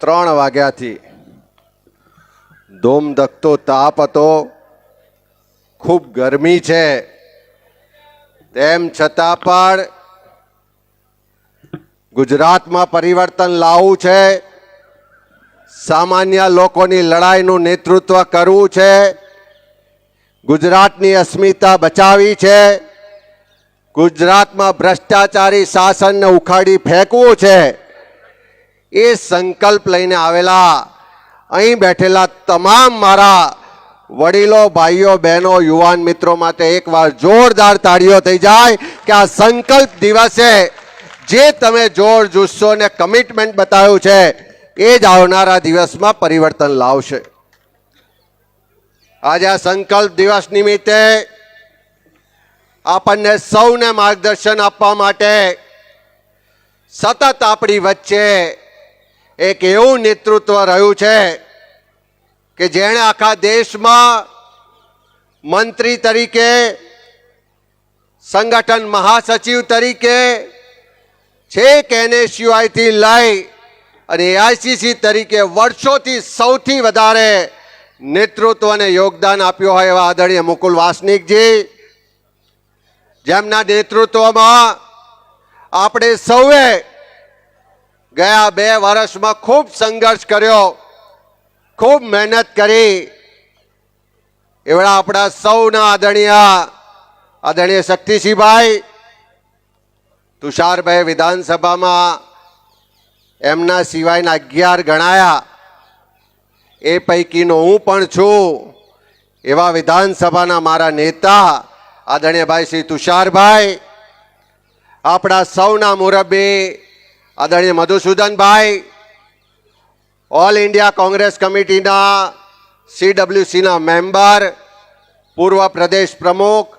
ત્રણ વાગ્યાથી ધોમધકતો તાપ હતો. ખૂબ ગરમી છે. તેમ છતાં પણ ગુજરાતમાં પરિવર્તન લાવવું છે. સામાન્ય લોકોની લડાઈનું નેતૃત્વ કરવું છે. ગુજરાતની અસ્મિતા બચાવી છે. ગુજરાતમાં ભ્રષ્ટાચારી શાસનને ઉખાડી ફેંકવું છે. એ સંકલ્પ લઈને આવેલા. અહીં બેઠેલા તમામ મારા વડીલો, ભાઈઓ, બહેનો, યુવાન મિત્રો માટે એકવાર જોરદાર તાળીઓ થઈ જાય કે આ સંકલ્પ દિવસે જે તમે જોર જુસ્સો ને કમિટમેન્ટ બતાવ્યું છે, એ જ આવનારા દિવસમાં પરિવર્તન લાવશે. આજે આ સંકલ્પ દિવસ નિમિત્તે આપણને સૌને માર્ગદર્શન આપવા માટે સતત આપણી વચ્ચે એક એવું નેતૃત્વ રહ્યું છે કે જેણે આખા દેશમાં મંત્રી તરીકે, સંગઠન મહાસચિવ તરીકે છેક એનએસયુઆઈથી લઈ અને એઆઈસીસી તરીકે વર્ષોથી સૌથી વધારે નેતૃત્વ અને યોગદાન આપ્યું હોય એવા આદરણીય મુકુલ વાસનિકજી, જેમના નેતૃત્વમાં આપણે સૌએ ગયા બે વર્ષમાં ખૂબ સંઘર્ષ કર્યો, ખૂબ મહેનત કરી. એવડા આપણા સૌના આદરણીય આદરણીય શક્તિસિંહભાઈ, તુષારભાઈ વિધાનસભામાં એમના સિવાયના અગિયાર ગણાયા. એ પૈકીનો હું પણ છું. એવા વિધાનસભાના મારા નેતા, આદરણીય શ્રી તુષારભાઈ, આપણા સૌના મુરબ્બી આદરણીય મધુસૂદનભાઈ ઓલ ઇન્ડિયા કોંગ્રેસ કમિટીના સીડબ્લ્યુસીના મેમ્બર પૂર્વ પ્રદેશ પ્રમુખ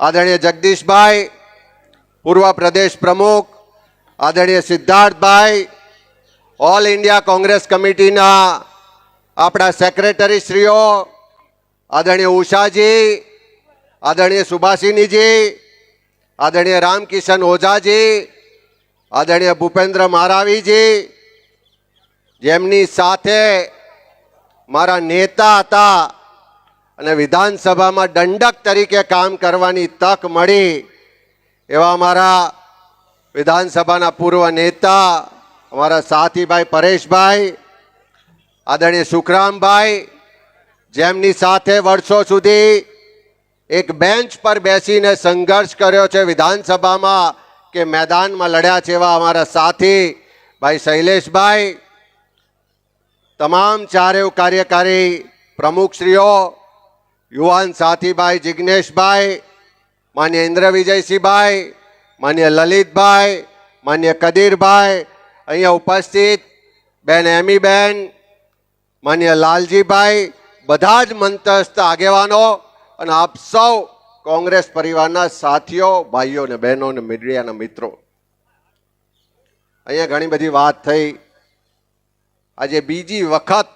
આદરણીય જગદીશભાઈ પૂર્વ પ્રદેશ પ્રમુખ આદરણીય સિદ્ધાર્થભાઈ ઓલ ઇન્ડિયા કોંગ્રેસ કમિટીના આપણા સેક્રેટરી શ્રીઓ આદરણીય ઉષાજી આદરણીય સુભાષિનીજી આદરણીય રામકિશન ઓઝાજી આદરણીય ભૂપેન્દ્ર મારાવીજી જેમની સાથે મારા નેતા હતા અને વિધાનસભામાં દંડક તરીકે કામ કરવાની તક મળી, એવા મારા વિધાનસભાના પૂર્વ નેતા, અમારા સાથીભાઈ પરેશભાઈ, આદરણીય સુખરામભાઈ, જેમની સાથે વર્ષો સુધી એક બેન્ચ પર બેસીને સંઘર્ષ કર્યો છે વિધાનસભામાં કે મેદાનમાં લડ્યા છે એવા અમારા સાથી, ભાઈ શૈલેષભાઈ, તમામ ચારેવ કાર્યકારી પ્રમુખશ્રીઓ, યુવાન સાથીભાઈ જિજ્ઞેશભાઈ માન્ય ઇન્દ્ર વિજયસિંહભાઈ માન્ય લલિતભાઈ, માન્ય કદીરભાઈ, અહીંયા ઉપસ્થિત બેન એમીબેન, માન્ય લાલજીભાઈ, બધા જ મંતસ્થ આગેવાનો, અને આપ સૌ કોંગ્રેસ પરિવારના સાથીઓ, ભાઈઓ ને બહેનો અને મીડિયાના મિત્રો. અહીંયા ઘણી બધી વાત થઈ. આજે બીજી વખત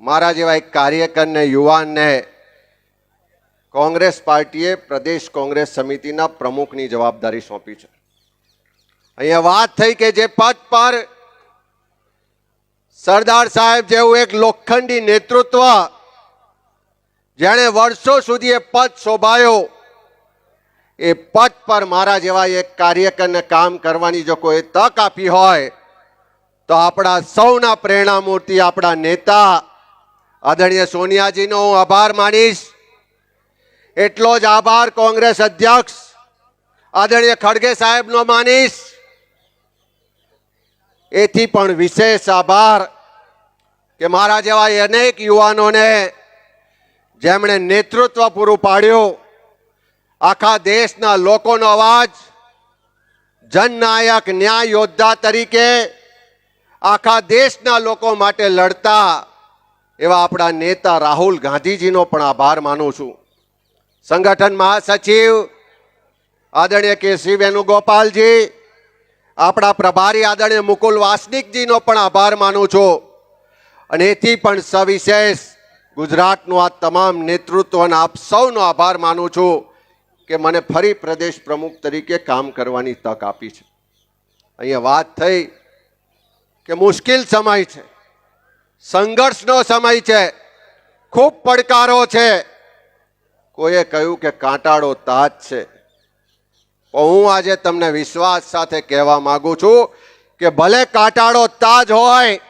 મારા જેવા એક કાર્યકરને યુવાનને કોંગ્રેસ પાર્ટીએ પ્રદેશ કોંગ્રેસ સમિતિના પ્રમુખની જવાબદારી સોંપી છે. અહીંયા વાત થઈ કે જે પદ પર સરદાર સાહેબ જેવું એક લોખંડી નેતૃત્વ જેણે વર્ષો સુધી એ પદ શોભાયો, એ પદ પર મારા જેવા એક કાર્યકરને કામ કરવાની જો કોઈ તક આપી હોય, તો આપણા સૌના પ્રેરણા મૂર્તિ આપણા નેતા આદરણીય સોનિયાજીનો હું આભાર માનીશ. એટલો જ આભાર કોંગ્રેસ અધ્યક્ષ આદરણીય ખડગે સાહેબનો માનીશ. એથી પણ વિશેષ આભાર કે મારા જેવા અનેક યુવાનોને જેમણે નેતૃત્વ પૂરું પાડ્યું, આખા દેશના લોકોનો અવાજ, જનનાયક ન્યાય યોદ્ધા તરીકે આખા દેશના લોકો માટે લડતા, એવા આપણા નેતા રાહુલ ગાંધીજીનો પણ આભાર માનું છું. સંગઠન મહાસચિવ આદરણીય કે શ્રી વેણુગોપાલજી, આપણા પ્રભારી આદરણીય મુકુલ વાસનિકજીનો પણ આભાર માનું છું. અને એથી પણ સવિશેષ ગુજરાતનું આ તમામ નેતૃત્વ અને આપ સૌનો આભાર માનું છું કે મને ફરી પ્રદેશ પ્રમુખ તરીકે કામ કરવાની તક આપી છે. અહીંયા વાત થઈ કે મુશ્કેલ સમય છે. સંઘર્ષનો સમય છે. ખૂબ પડકારો છે. કોઈએ કહ્યું કે કાંટાળો તાજ છે. પણ હું આજે તમને વિશ્વાસ સાથે કહેવા માગું છું કે ભલે કાંટાળો તાજ હોય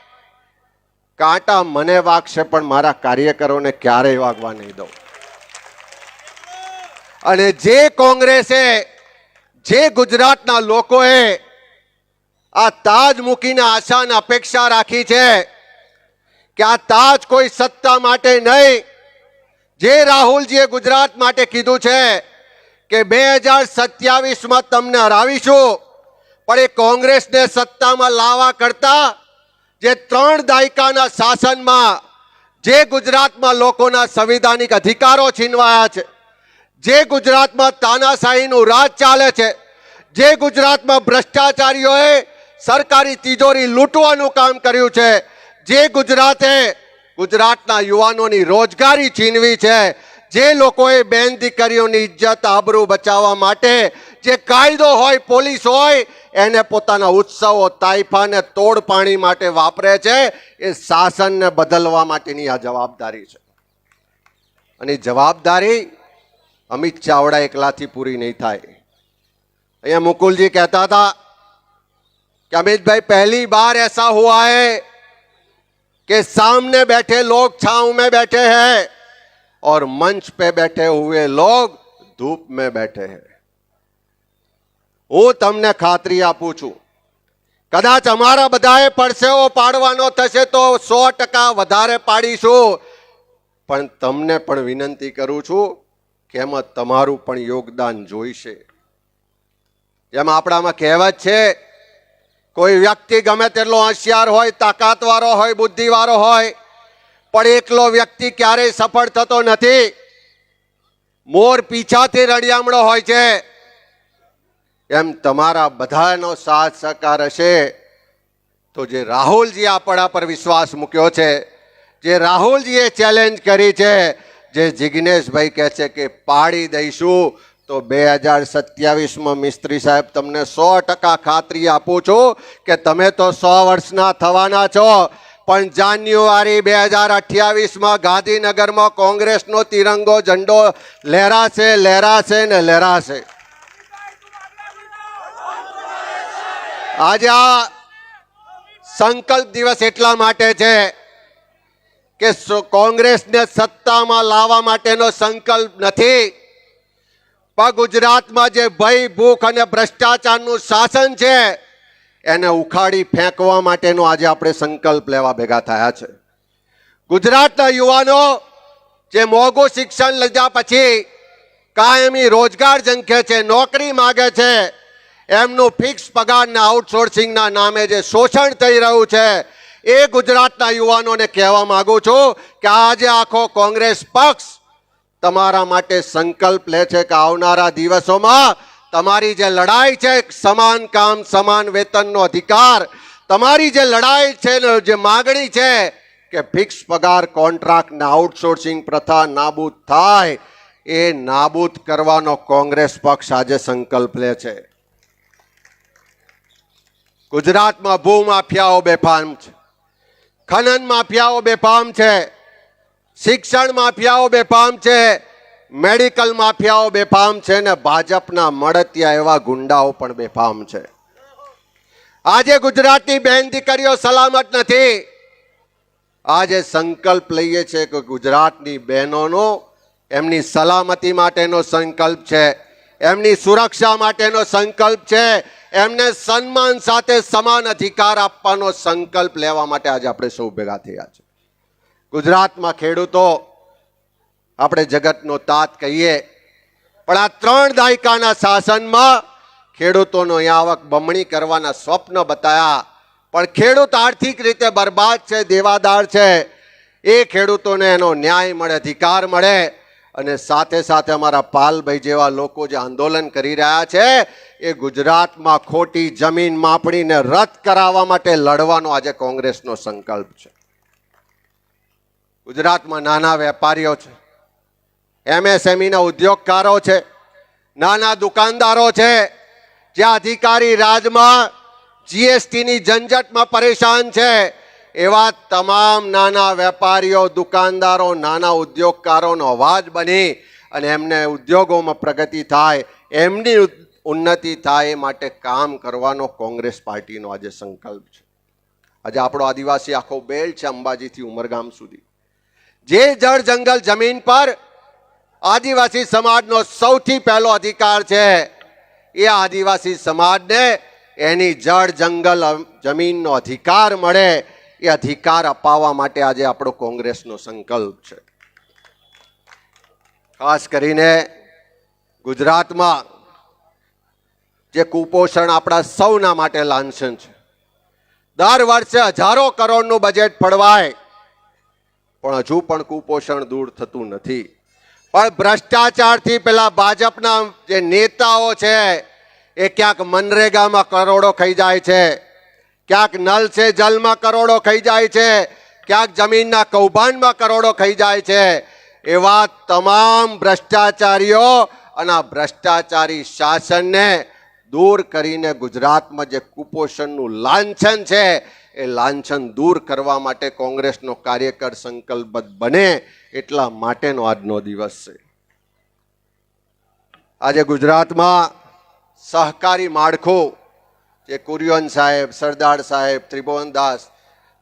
કાંટા મને વાગશે, પણ મારા કાર્યકરોને ક્યારેય વાગવા નહીં દઉં. અને જે કોંગ્રેસે, જે ગુજરાતના લોકોએ આ તાજ મૂકીને આશા અને અપેક્ષા રાખી છે કે આ તાજ કોઈ સત્તા માટે નહીં, જે રાહુલજીએ ગુજરાત માટે કીધું છે કે બે હજાર સત્યાવીસમાં તમને હરાવીશું, પણ એ કોંગ્રેસને સત્તામાં લાવવા કરતા જે ત્રણ દાયકાના શાસનમાં, જે ગુજરાતમાં લોકોના સંવિધાનિક અધિકારો છીનવાયા છે, જે ગુજરાતમાં તાનાશાહીનું રાજ ચાલે છે, જે ગુજરાતમાં ભ્રષ્ટાચારીઓએ સરકારી તિજોરી લૂંટવાનું કામ કર્યું છે, જે ગુજરાતે ગુજરાતના યુવાનોની રોજગારી છીનવી છે, જે લોકોએ બેન દીકરીઓની ઇજ્જત, આબરૂ બચાવવા માટે જે કાયદો હોય પોલીસ હોય એને પોતાના ઉત્સવો તાઇફાને તોડ પાણી માટે વાપરે છે એ શાસનને બદલવા માટેની આ જવાબદારી છે અને એ જવાબદારી અમિત ચાવડા એકલાથી પૂરી નહીં થાય અહીંયા मुकुल कहता था कि अमित भाई पहली बार ऐसा हुआ है कि सामने बैठे लोग छांव में बैठे हैं और मंच पे बैठे हुए लोग धूप में बैठे हैं હું તમને ખાતરી આપું છું. કદાચ અમારા બધાએ પરસેવો પાડવાનો થશે તો સો ટકા વધારે પાડીશું. પણ તમને પણ વિનંતી કરું છું કે એમાં તમારું પણ યોગદાન જોઈશે. જેમ આપણામાં કહેવત છે, કોઈ વ્યક્તિ ગમે તેટલો હોશિયાર હોય, તાકાતવાળો હોય, બુદ્ધિવાળો હોય, પણ એકલો વ્યક્તિ ક્યારેય સફળ થતો નથી. મોર પીછાથી રડિયામણો હોય છે. એમ તમારા બધાનો સાથ સહકાર હશે. તો જે રાહુલજી આપણા પર વિશ્વાસ મૂક્યો છે, જે રાહુલજીએ ચેલેન્જ કરી છે, જે જિગ્નેશભાઈ કહે છે કે પાડી દઈશું, તો બે હજાર સત્યાવીસમાં મિસ્ત્રી સાહેબ તમને સો ટકા ખાતરી આપું છું કે તમે તો સો વર્ષના થવાના છો, પણ જાન્યુઆરી બે હજાર અઠ્યાવીસમાં ગાંધીનગરમાં કોંગ્રેસનો તિરંગો ઝંડો લહેરાશે લહેરાશે ને લહેરાશે. આજે આ સંકલ્પ દિવસ એટલા માટે છે કે કોંગ્રેસને સત્તામાં લાવવા માટેનો સંકલ્પ નથી. પણ ગુજરાતમાં જે ભય, ભૂખ અને ભ્રષ્ટાચારનું શાસન છે, એને ઉખાડી ફેંકવા માટેનો આજે આપણે સંકલ્પ લેવા ભેગા થયા છે. ગુજરાતના યુવાનો જે મોંઘું શિક્ષણ લીધા પછી કાયમી રોજગાર ઝંખે છે, નોકરી માગે છે એમનું ફિક્સ પગારના આઉટસોર્સિંગના નામે જે શોષણ થઈ રહ્યું છે, એ ગુજરાતના યુવાનોને કહેવા માગું છું કે આજે આખો કોંગ્રેસ પક્ષ તમારા માટે સંકલ્પ લે છે કે આવનારા દિવસોમાં તમારી જે લડાઈ છે સમાન કામ, સમાન વેતનનો અધિકાર, તમારી જે લડાઈ છે જે માગણી છે કે ફિક્સ પગાર કોન્ટ્રાક્ટને આઉટસોર્સિંગ પ્રથા નાબૂદ થાય, એ નાબૂદ કરવાનો કોંગ્રેસ પક્ષ આજે સંકલ્પ લે છે. ગુજરાતમાં ભૂ માફિયાઓ બેફામ છે. ખનન માફિયાઓ બેફામ છે. શિક્ષણ માફિયાઓ બેફામ છે. મેડિકલ માફિયાઓ બેફામ છે ને ભાજપના મળતિયા એવા ગુંડાઓ પણ બેફામ છે. આજે ગુજરાતની બેન દીકરીઓ સલામત નથી. આજે સંકલ્પ લઈએ છે કે ગુજરાતની બહેનોનો, એમની સલામતી માટેનો સંકલ્પ છે. એમની સુરક્ષા માટેનો સંકલ્પ છે. એમને સન્માન સાથે સમાન અધિકાર આપવાનો સંકલ્પ લેવા માટે આજે આપણે સૌ ભેગા થયા છે. ગુજરાતમાં ખેડૂતો, આપણે જગતનો તાત કહીએ, પણ આ ત્રણ દાયકાના શાસનમાં ખેડૂતોનો આવક બમણી કરવાના સ્વપ્ન બતાયા. પણ ખેડૂત આર્થિક રીતે બરબાદ છે, દેવાદાર છે. એ ખેડૂતોને એનો ન્યાય મળે, અધિકાર મળે. અને સાથે સાથે અમારા પાલભાઈ જેવા લોકો જે આંદોલન કરી રહ્યા છે એ ગુજરાતમાં ખોટી જમીન માપણીને રદ કરાવવા માટે લડવાનો આજે કોંગ્રેસનો સંકલ્પ છે. ગુજરાતમાં નાના વેપારીઓ છે, એમએસએમઈના ઉદ્યોગકારો છે, નાના દુકાનદારો છે, જે અધિકારી રાજમાં જીએસટીની ઝંઝટમાં પરેશાન છે, એવા તમામ નાના વેપારીઓ, દુકાનદારો, નાના ઉદ્યોગકારોનો અવાજ બની અને એમને ઉદ્યોગોમાં પ્રગતિ થાય, એમની ઉન્નતિ થાય એ માટે કામ કરવાનો કોંગ્રેસ પાર્ટીનો આજે સંકલ્પ છે. આજે આપણો આદિવાસી આખો બેલ્ટ છે અંબાજીથી ઉમરગામ સુધી. જે જળ જંગલ જમીન પર આદિવાસી સમાજનો સૌથી પહેલો અધિકાર છે, એ આદિવાસી સમાજને એની જળ જંગલ જમીનનો અધિકાર મળે એ અધિકાર અપાવવા માટે આજે આપણો કોંગ્રેસનો સંકલ્પ છે. ખાસ કરીને ગુજરાતમાં જે કુપોષણ આપણા સૌના માટે લાંછન છે. દર વર્ષે હજારો કરોડનું બજેટ ફળવાય. પણ હજુ પણ કુપોષણ દૂર થતું નથી. પણ ભ્રષ્ટાચારથી પેલા ભાજપના જે નેતાઓ છે, એ ક્યાંક મનરેગામાં કરોડો ખાઈ જાય છે. ક્યાંક નલ છે, જલમાં કરોડો ખાઈ જાય છે. ક્યાંક જમીનના કૌભાંડમાં કરોડો ખાઈ જાય છે. એવા તમામ ભ્રષ્ટાચારીઓ અને ભ્રષ્ટાચારી શાસનને દૂર કરીને ગુજરાતમાં જે કુપોષણનું લાંછન છે, એ લાંછન દૂર કરવા માટે કોંગ્રેસનો કાર્યકર સંકલ્પબદ્ધ બને એટલા માટેનો આજનો દિવસ છે. આજે ગુજરાતમાં સહકારી માળખું જે કુરિયન સાહેબ, સરદાર સાહેબ ત્રિભુવનદાસ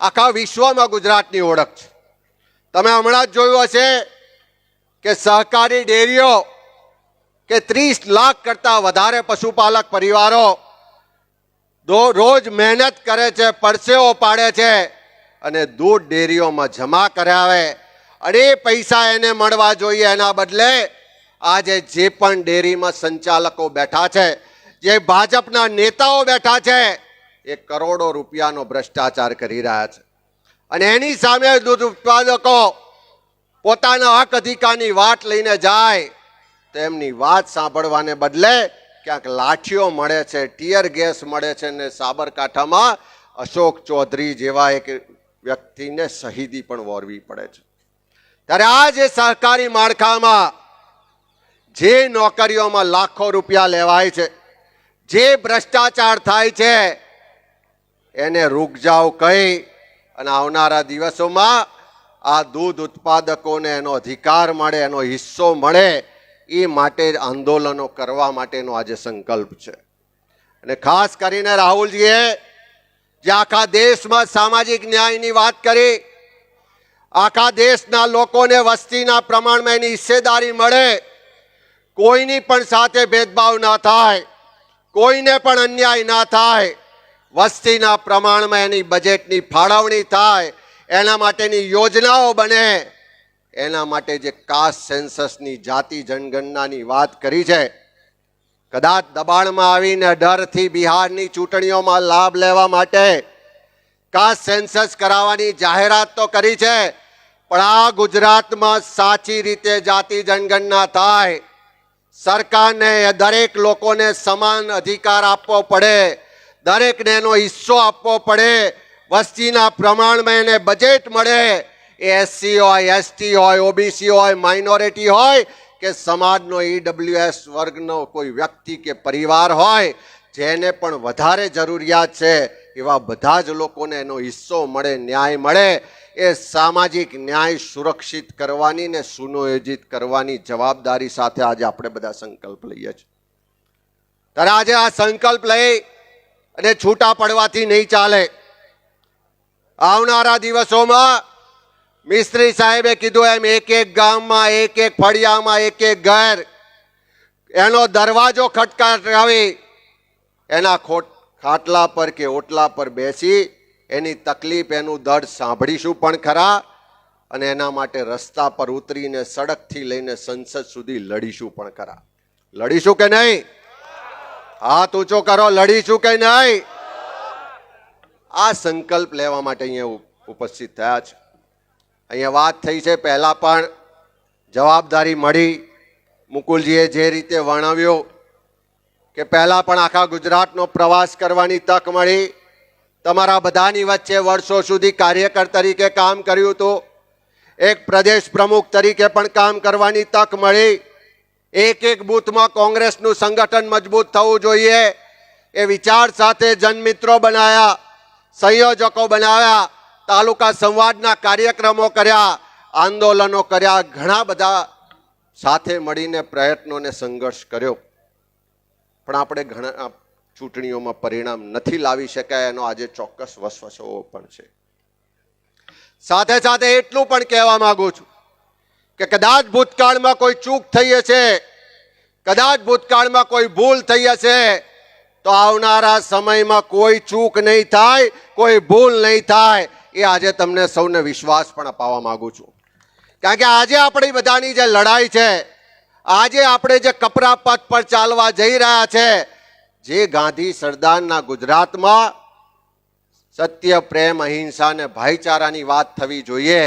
આખા વિશ્વમાં ગુજરાતની ઓળખ છે. તમે હમણાં જ જોયું હશે કે સહકારી ડેરીઓ કે ત્રીસ લાખ કરતા વધારે પશુપાલક પરિવારો રોજ મહેનત કરે છે, પરસેવો પાડે છે અને દૂધ ડેરીઓમાં જમા કરાવે. અને એ પૈસા એને મળવા જોઈએ. એના બદલે આજે જે પણ ડેરીમાં સંચાલકો બેઠા છે, જે ભાજપના નેતાઓ બેઠા છે, એ કરોડો રૂપિયાનો ભ્રષ્ટાચાર કરી રહ્યા છે. અને એની સામે દૂધ ઉત્પાદકો પોતાના હક અધિકારની વાટ લઈને જાય. તો એમની વાત સાંભળવાને બદલે ક્યાંક લાઠીઓ મળે છે, ટીયર ગેસ મળે છે ને સાબરકાંઠામાં અશોક ચૌધરી જેવા એક વ્યક્તિને શહીદી પણ વોરવી પડે છે. ત્યારે આ જે સહકારી માળખામાં જે નોકરીઓમાં લાખો રૂપિયા લેવાય છે, જે ભ્રષ્ટાચાર થાય છે, એને રૂકજાઓ કહી અને આવનારા દિવસોમાં આ દૂધ ઉત્પાદકોને એનો અધિકાર મળે, એનો હિસ્સો મળે એ માટે આંદોલનો કરવા માટેનો આજે સંકલ્પ છે. અને ખાસ કરીને રાહુલજીએ જે આખા દેશમાં સામાજિક ન્યાયની વાત કરી, આખા દેશના લોકોને વસ્તીના પ્રમાણમાં એની હિસ્સેદારી મળે, કોઈની પણ સાથે ભેદભાવ ના થાય, કોઈને પણ અન્યાય ના થાય, વસ્તીના પ્રમાણમાં એની બજેટની ફાળવણી થાય, એના માટેની યોજનાઓ બને એના માટે જે કાસ્ટ સેન્સસની જાતિ જનગણનાની વાત કરી છે, કદાચ દબાણમાં આવીને ડરથી બિહારની ચૂંટણીઓમાં લાભ લેવા માટે કાસ્ટ સેન્સસ કરાવવાની જાહેરાત તો કરી છે, પણ આ ગુજરાતમાં સાચી રીતે જાતિ જનગણના થાય. સરકારને દરેક લોકોને સમાન અધિકાર આપવો પડે, દરેકને એનો હિસ્સો આપવો પડે, વસ્તીના પ્રમાણમાં એને બજેટ મળે. એ એસસી હોય એસટી હોય ઓબીસી હોય માઇનોરિટી હોય કે સમાજનો ઈડબ્લ્યુએસ વર્ગનો કોઈ વ્યક્તિ કે પરિવાર હોય, જેને પણ વધારે જરૂરિયાત છે, એવા બધા જ લોકોને એનો હિસ્સો મળે, ન્યાય મળે, એ સામાજિક ન્યાય સુરક્ષિત કરવાની ને સુનિયોજિત કરવાની જવાબદારી સાથે આજે આપણે બધા સંકલ્પ લઈએ છીએ. ત્યારે આજે આ સંકલ્પ લઈ અને છૂટા પડવાથી નહીં ચાલે. આવનારા દિવસોમાં મિસ્ત્રી સાહેબે કીધું એમ, એક એક ગામમાં, એક એક ફળિયામાં, એક એક ઘર. એનો દરવાજો ખટકાવી, એના ખોટ, ખાટલા પર કે ઓટલા પર બેસી, એની તકલીફ, એનું દર્દ સાંભળીશું પણ ખરા અને એના માટે રસ્તા પર ઉતરીને સડકથી લઈને સંસદ સુધી લડીશું પણ ખરા. લડીશું કે નહીં? હાથ ઊંચો કરો, લડીશું કે નહીં? આ સંકલ્પ લેવા માટે અહીંયા ઉપ- ઉપસ્થિત થયા છે. અહીંયા વાત થઈ છે. પહેલાં પણ જવાબદારી મળી મુકુલજીએ જે રીતે વર્ણવ્યો કે પહેલાં પણ આખા ગુજરાતનો પ્રવાસ કરવાની તક મળી. તમારા બધાની વચ્ચે વર્ષો સુધી કાર્યકર તરીકે કામ કર્યું હતું. એક પ્રદેશ પ્રમુખ તરીકે પણ કામ કરવાની તક મળી. એક એક બૂથમાં કોંગ્રેસનું સંગઠન મજબૂત થવું જોઈએ. એ વિચાર સાથે જનમિત્રો બનાવ્યા સંયોજકો બનાવ્યા. તાલુકા સંવાદના કાર્યક્રમો કર્યા, આંદોલનો કર્યા, ઘણા બધા સાથે મળીને પ્રયત્નોને સંઘર્ષ કર્યો. પણ આપણે ઘણા ચૂંટણીઓમાં પરિણામ નથી લાવી શકાય, એનો આજે ચોક્કસ વસવસો પણ છે. સાથે સાથે એટલું પણ કહેવા માંગુ છું કે કદાચ ભૂતકાળમાં કોઈ ચૂક થઈ હશે, કદાચ ભૂતકાળમાં કોઈ ભૂલ થઈ હશે, તો આવનારા સમયમાં કોઈ ચૂક નહીં થાય, કોઈ ભૂલ નહીં થાય. એ આજે તમને સૌને વિશ્વાસ પણ અપાવવા માગું છું. કારણ કે આજે આપણી બધાની જે લડાઈ છે, આજે આપણે જે કપરા પથ પર ચાલવા જઈ રહ્યા છે, જે ગાંધી સરદારના ગુજરાતમાં સત્ય, પ્રેમ, અહિંસા અને ભાઈચારાની વાત થવી જોઈએ,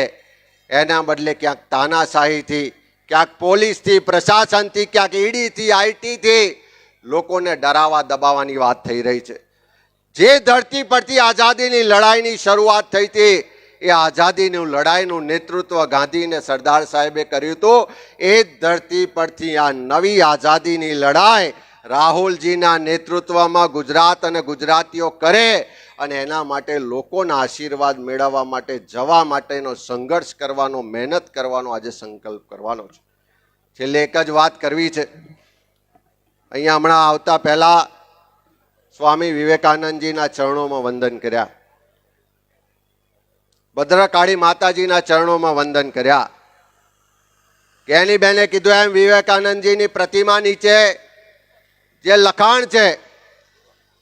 એના બદલે ક્યાંક તાનાશાહીથી, ક્યાંક પોલીસથી, પ્રશાસનથી, ક્યાંક ઈડીથી, આઈટીથી લોકોને ડરાવા દબાવવાની વાત થઈ રહી છે. જે ધરતી પરથી આઝાદીની લડાઈની શરૂઆત થઈ હતી, એ આઝાદીનું લડાઈનું નેતૃત્વ ગાંધી અને સરદાર સાહેબે કર્યું હતું એ ધરતી પરથી આ નવી આઝાદીની લડાઈ રાહુલજીના નેતૃત્વમાં ગુજરાત અને ગુજરાતીઓ કરે અને એના માટે લોકોના આશીર્વાદ મેળવવા માટે જવા માટેનો સંઘર્ષ કરવાનો, મહેનત કરવાનો આજે સંકલ્પ કરવાનો છે. છેલ્લે એક જ વાત કરવી છે. અહીંયા હમણાં આવતા પહેલા સ્વામી વિવેકાનંદજીના ચરણોમાં વંદન કર્યા. ભદ્રકાળી માતાજીના ચરણોમાં વંદન કર્યા. કેની બેને કીધું એમ, વિવેકાનંદજીની પ્રતિમા નીચે જે લખાણ છે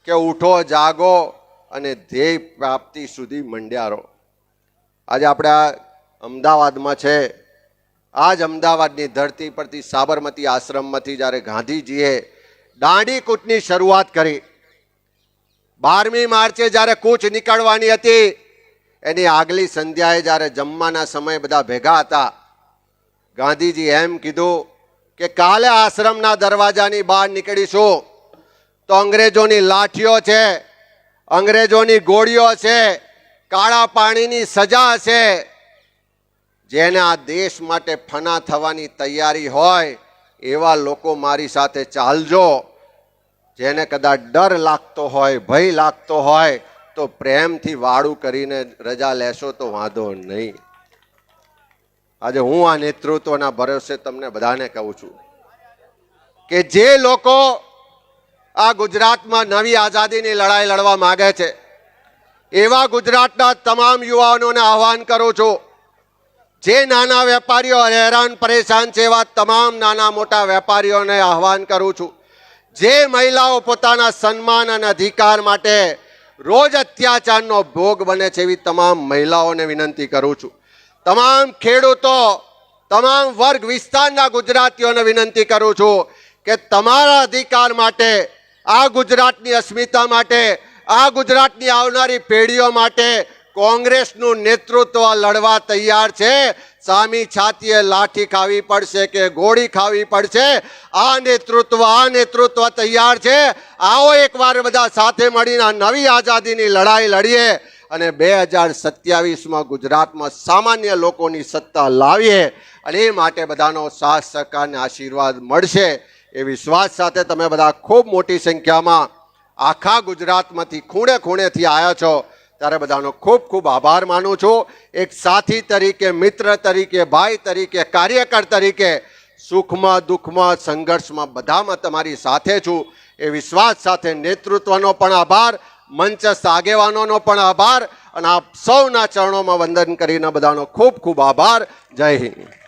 કે ઉઠો, જાગો અને ધ્યેય પ્રાપ્તિ સુધી મંડ્યારો. આજે આપણે અમદાવાદમાં છે. આ જ અમદાવાદની ધરતી પરથી સાબરમતી આશ્રમમાંથી જ્યારે ગાંધીજીએ દાંડી કૂચની શરૂઆત કરી બારમી માર્ચે જ્યારે કૂચ નીકળવાની હતી, એની આગલી સંધ્યાએ જ્યારે જમવાના સમયે બધા ભેગા હતા, ગાંધીજી એમ કીધું કે કાલે આશ્રમના દરવાજાની બહાર નીકળીશું. તો અંગ્રેજોની લાઠીઓ છે, અંગ્રેજોની ગોળીઓ છે, કાળા પાણીની સજા છે. જેને આ દેશ માટે ફના થવાની તૈયારી હોય, એવા લોકો મારી સાથે ચાલજો. જેને કદાચ ડર લાગતો હોય, ભય લાગતો હોય, તો પ્રેમથી વાળું કરીને રજા લેશો તો વાંધો નહીં. આજે હું આ નેતૃત્વના ભરોસે તમને બધાને કહું છું કે જે લોકો આ ગુજરાતમાં નવી આઝાદીની લડાઈ લડવા માગે છે, એવા ગુજરાતના તમામ યુવાનોને આહવાન કરું છું, જે નાના વેપારીઓ હેરાન પરેશાન છે એવા તમામ નાના મોટા વેપારીઓને આહવાન કરું છું. જે મહિલાઓ પોતાના સન્માન અને અધિકાર માટે રોજ અત્યાચારનો ભોગ બને છે એવી તમામ મહિલાઓને વિનંતી કરું છું. તમામ ખેડૂતો, તમામ વર્ગ વિસ્તારના ગુજરાતીઓને વિનંતી કરું છું કે તમારા અધિકાર માટે, આ ગુજરાતની અસ્મિતા માટે, આ ગુજરાતની આવનારી પેઢીઓ માટે કોંગ્રેસનું નેતૃત્વ લડવા તૈયાર છે. સામી છાતીએ લાઠી ખાવી પડશે કે ગોળી ખાવી પડશે? આ નેતૃત્વ આ નેતૃત્વ તૈયાર છે. આવો એકવાર બધા સાથે મળીને નવી આઝાદીની લડાઈ લડીએ અને બે હજાર સત્યાવીસમાં ગુજરાતમાં સામાન્ય લોકોની સત્તા લાવીએ અને એ માટે બધાનો સાથ સહકારને આશીર્વાદ મળશે એ વિશ્વાસ સાથે તમે બધા ખૂબ મોટી સંખ્યામાં આખા ગુજરાતમાંથી ખૂણે ખૂણેથી આવ્યા છો. ત્યારે બધાનો ખૂબ ખૂબ આભાર માનું છું. એક સાથી તરીકે, મિત્ર તરીકે, ભાઈ તરીકે, કાર્યકર તરીકે સુખમાં દુઃખમાં સંઘર્ષમાં બધામાં તમારી સાથે છું. એ વિશ્વાસ સાથે નેતૃત્વનો પણ આભાર મંચસ્થ આગેવાનોનો પણ આભાર અને આપ સૌના ચરણોમાં વંદન કરીને બધાનો ખૂબ ખૂબ આભાર. જય હિન્દ.